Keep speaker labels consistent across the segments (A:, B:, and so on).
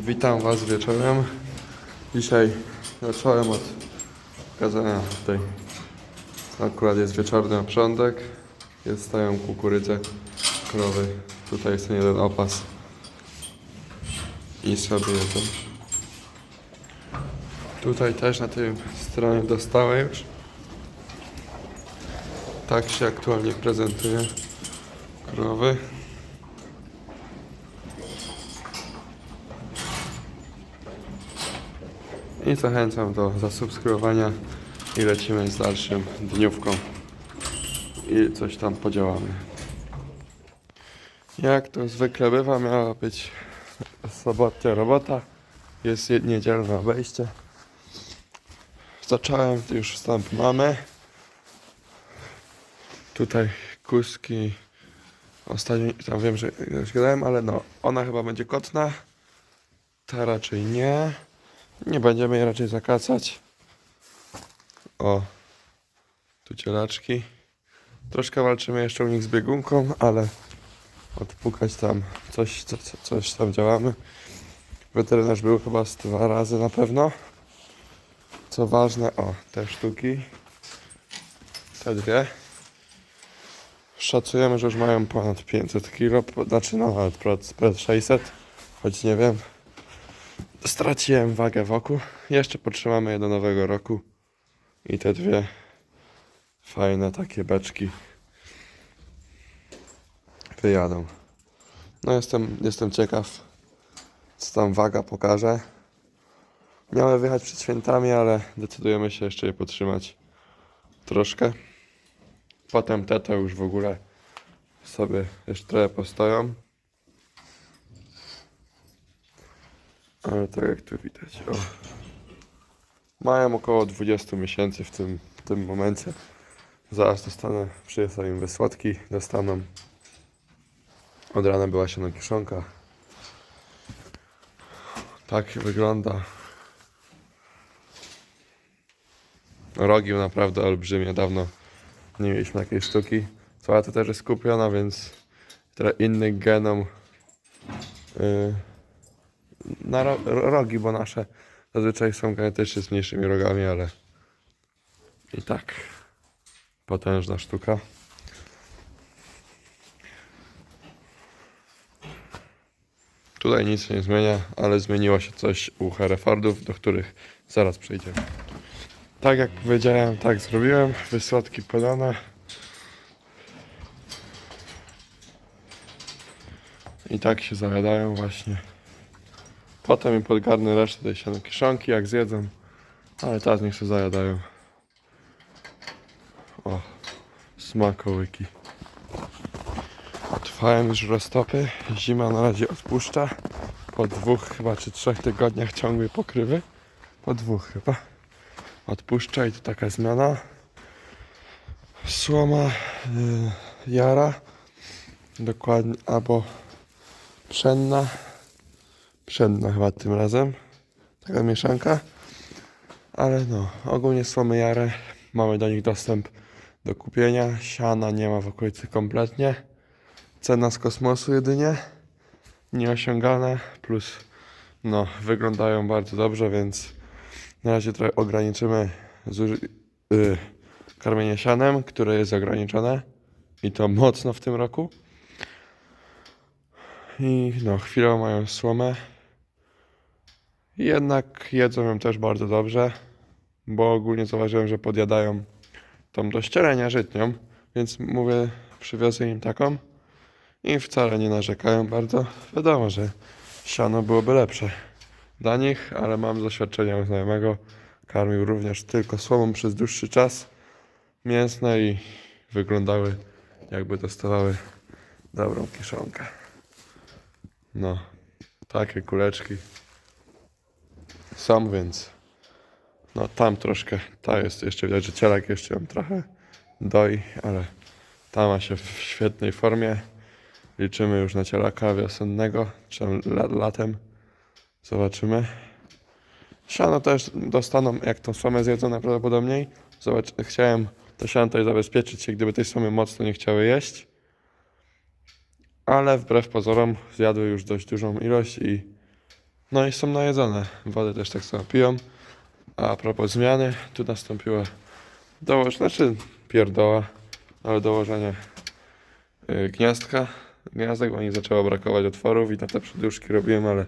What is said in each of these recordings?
A: Witam Was wieczorem. Dzisiaj zacząłem od pokazania tutaj. Akurat jest wieczorny oprządek. Jest stają kukurydze, krowy. Tutaj jest ten jeden opas. I sobie jedzą. Tutaj też na tej stronie dostałem już. Tak się aktualnie prezentuje krowy. I zachęcam do zasubskrybowania i lecimy z dalszym dniówką i coś tam podziałamy. Jak to zwykle bywa, miała być sobotnia robota. Jest niedzielne obejście. Zacząłem, już wstęp mamy. Tutaj kuski. Ostatnio tam wiem, że już gadałem, ale no, ona chyba będzie kotna. Ta raczej nie. Nie będziemy jej raczej zakacać. O, tu cielaczki. Troszkę walczymy jeszcze u nich z biegunką, ale odpukać tam coś, co, co, coś tam działamy. Weterynarz był chyba z dwa razy na pewno. Co ważne, o, te sztuki. Te dwie. Szacujemy, że już mają ponad 500 kg, znaczy no ponad 600, choć nie wiem. Straciłem wagę wokół. Jeszcze potrzymamy je do nowego roku. I te dwie fajne takie beczki wyjadą. No jestem, jestem ciekaw, co tam waga pokaże. Miały wyjechać przed świętami, ale decydujemy się jeszcze je podtrzymać troszkę. Potem te to już w ogóle sobie jeszcze trochę postoją. Ale tak jak tu widać, o. Mają około 20 miesięcy w tym, w tym momencie. Zaraz dostanę, przyjdą im wysłodki, dostaną. Od rana była się na kiszonka. Tak wygląda. Rogi naprawdę olbrzymie, dawno nie mieliśmy takiej sztuki. Cała to też jest kupiona, więc innych genom. Yy, na ro, ro- rogi, bo nasze zazwyczaj są genetycznie z mniejszymi rogami, ale i tak potężna sztuka. Tutaj nic się nie zmienia, ale zmieniło się coś u Herefordów, do których zaraz przejdziemy. Tak jak powiedziałem, tak zrobiłem. Wysłodki podane. I tak się zajadają właśnie. Potem im podgarnę resztę tej siano kiszonki, jak zjedzą. Ale teraz niech się zajadają. O, smakołyki. Trwają już roztopy. Zima na razie odpuszcza. Po dwóch chyba czy trzech tygodniach ciągłej pokrywy. Po dwóch chyba. Odpuszcza i to taka zmiana. Słoma y, jara. Dokładnie, albo pszenna. Pszenna chyba tym razem. Taka mieszanka. Ale no, ogólnie słomy jarę. Mamy do nich dostęp do kupienia. Siana nie ma w okolicy kompletnie. Cena z kosmosu jedynie. Nieosiągane. Plus, no, wyglądają bardzo dobrze, więc na razie trochę ograniczymy y, karmienie sianem, które jest ograniczone. I to mocno w tym roku. I no, chwilę mają słomę. Jednak jedzą ją też bardzo dobrze, bo ogólnie zauważyłem, że podjadają tą do ścierenia żytnią, więc mówię, przywiozę im taką i wcale nie narzekają bardzo. Wiadomo, że siano byłoby lepsze dla nich, ale mam doświadczenia znajomego, karmił również tylko słomą przez dłuższy czas mięsne i wyglądały jakby dostawały dobrą kiszonkę. No, takie kuleczki są, więc no tam troszkę, ta jest jeszcze widać, że cielak jeszcze ją trochę doi, ale ta ma się w świetnej formie. Liczymy już na cielaka wiosennego, czy latem. Zobaczymy. Siano też dostaną, jak tą słomę zjedzą najprawdopodobniej. Zobacz, chciałem to siano tutaj zabezpieczyć się, gdyby tej słomy mocno nie chciały jeść. Ale wbrew pozorom zjadły już dość dużą ilość i No i są najedzone. Wodę też tak samo piją. A propos zmiany, tu nastąpiła dołoż, znaczy pierdoła, ale dołożenie y, gniazdka. Gniazdek, bo mi zaczęło brakować otworów i na te przedłużki robiłem, ale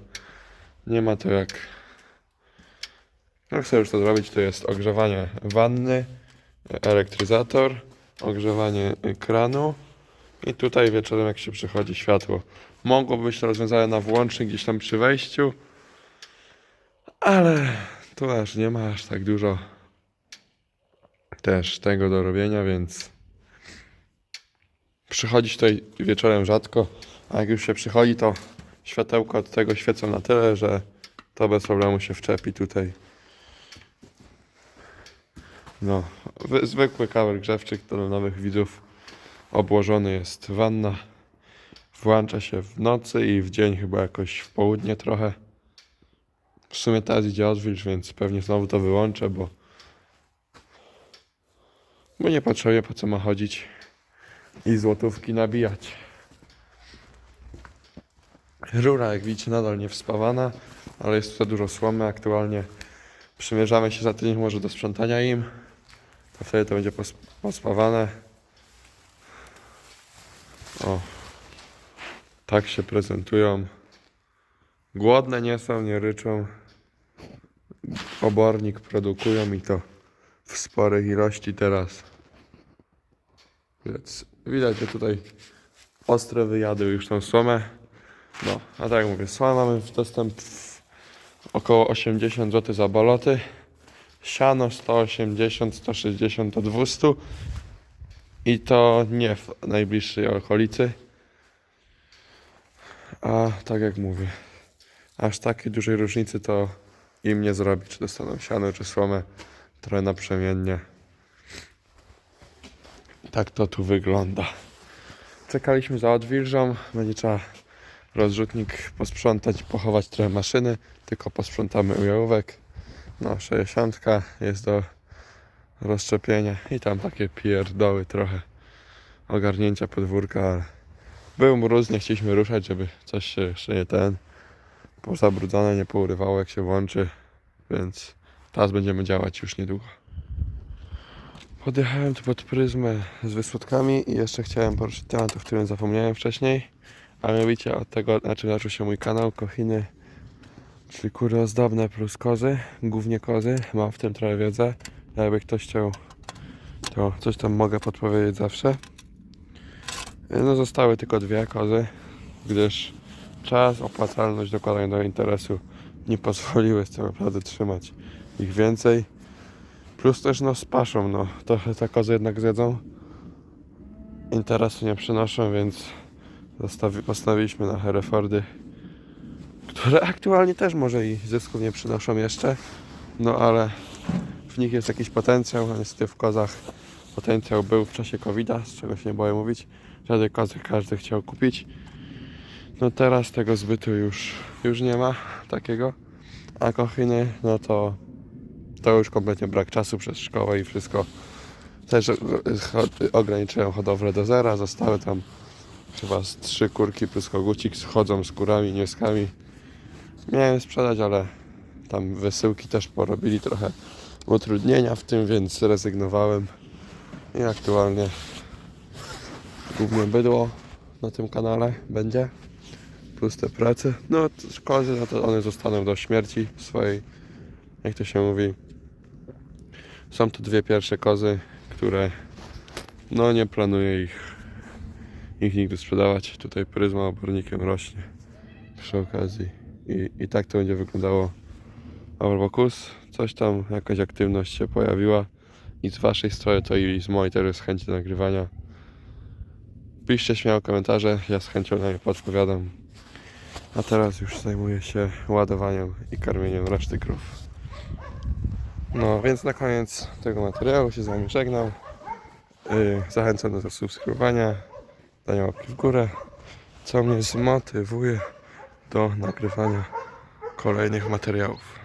A: nie ma to jak... Jak chcę już to zrobić, to jest ogrzewanie wanny, elektryzator, ogrzewanie y, kranu i tutaj wieczorem jak się przychodzi światło. Mogło być to rozwiązane na włącznik gdzieś tam przy wejściu, ale tu aż nie ma aż tak dużo też tego do robienia, więc przychodzić tutaj wieczorem rzadko, a jak już się przychodzi, to światełko od tego świecą na tyle, że to bez problemu się wczepi tutaj. No, wy- zwykły kabel grzewczyk do nowych widzów. Obłożony jest wanna. Włącza się w nocy i w dzień chyba jakoś w południe trochę. W sumie teraz idzie odwilż, więc pewnie znowu to wyłączę, bo bo nie potrzebuję po co ma chodzić i złotówki nabijać. Rura, jak widzicie, nadal nie wspawana, ale jest tutaj dużo słomy. Aktualnie przymierzamy się za tydzień może do sprzątania im. To wtedy to będzie pos- pospawane. O, tak się prezentują. Głodne nie są, nie ryczą. Obornik produkują i to w sporych ilości teraz. Widać, widać że tutaj ostre wyjadły już tą słomę. No, a tak jak mówię, słomę mamy w dostęp w około 80 zł za baloty. Siano 180, 160 do 200 i to nie w najbliższej okolicy. A tak jak mówię, aż takiej dużej różnicy to im nie zrobi, czy dostaną siano, czy słomę, trochę naprzemiennie. Tak to tu wygląda. Czekaliśmy za odwilżą, będzie trzeba rozrzutnik posprzątać, pochować trochę maszyny, tylko posprzątamy ujałówek. No, 60 jest do rozszczepienia i tam takie pierdoły trochę ogarnięcia podwórka, był mróz, nie chcieliśmy ruszać, żeby coś się jeszcze nie ten pozabrudzone nie pourywało jak się włączy, więc teraz będziemy działać już niedługo. Podjechałem tu pod pryzmę z wysłodkami i jeszcze chciałem poruszyć temat, o którym zapomniałem wcześniej, a mianowicie od tego, znaczy zaczął się mój kanał Kochiny Czyli kury ozdobne plus kozy, głównie kozy. Mam w tym trochę wiedzę. Jakby ktoś chciał, to coś tam mogę podpowiedzieć zawsze. No zostały tylko dwie kozy, gdyż czas, opłacalność do interesu nie pozwoliły tak naprawdę trzymać ich więcej. Plus też no z paszą, no trochę te kozy jednak zjedzą. Interesu nie przynoszą, więc zostawi, postawiliśmy na Herefordy które aktualnie też może i zysków nie przynoszą jeszcze, no ale w nich jest jakiś potencjał, niestety w kozach potencjał był w czasie covid z czego się nie boję mówić, żadnej kozy każdy chciał kupić. No teraz tego zbytu już, już nie ma takiego, a kochiny, no to to już kompletnie brak czasu przez szkołę i wszystko. Też e, ograniczyłem hodowlę do zera, zostały tam chyba z trzy kurki plus kogucik, chodzą z kurami, nieskami. Miałem sprzedać, ale tam wysyłki też porobili trochę utrudnienia w tym, więc zrezygnowałem. I aktualnie głównie bydło na tym kanale będzie. Plus te prace. No kozy, no to one zostaną do śmierci swojej. Jak to się mówi. Są to dwie pierwsze kozy, które no nie planuję ich, ich nigdy sprzedawać. Tutaj pryzma obornikiem rośnie przy okazji. I, I tak to będzie wyglądało Avrobokus. Coś tam, jakaś aktywność się pojawiła i z waszej strony to i z mojej też jest chęć do nagrywania. Piszcie śmiało komentarze, ja z chęcią na nie podpowiadam. A teraz już zajmuję się ładowaniem i karmieniem reszty krów. No więc na koniec tego materiału się z wami żegnam. Yy, zachęcam do subskrybowania, dania łapki w górę, co mnie zmotywuje do nagrywania kolejnych materiałów.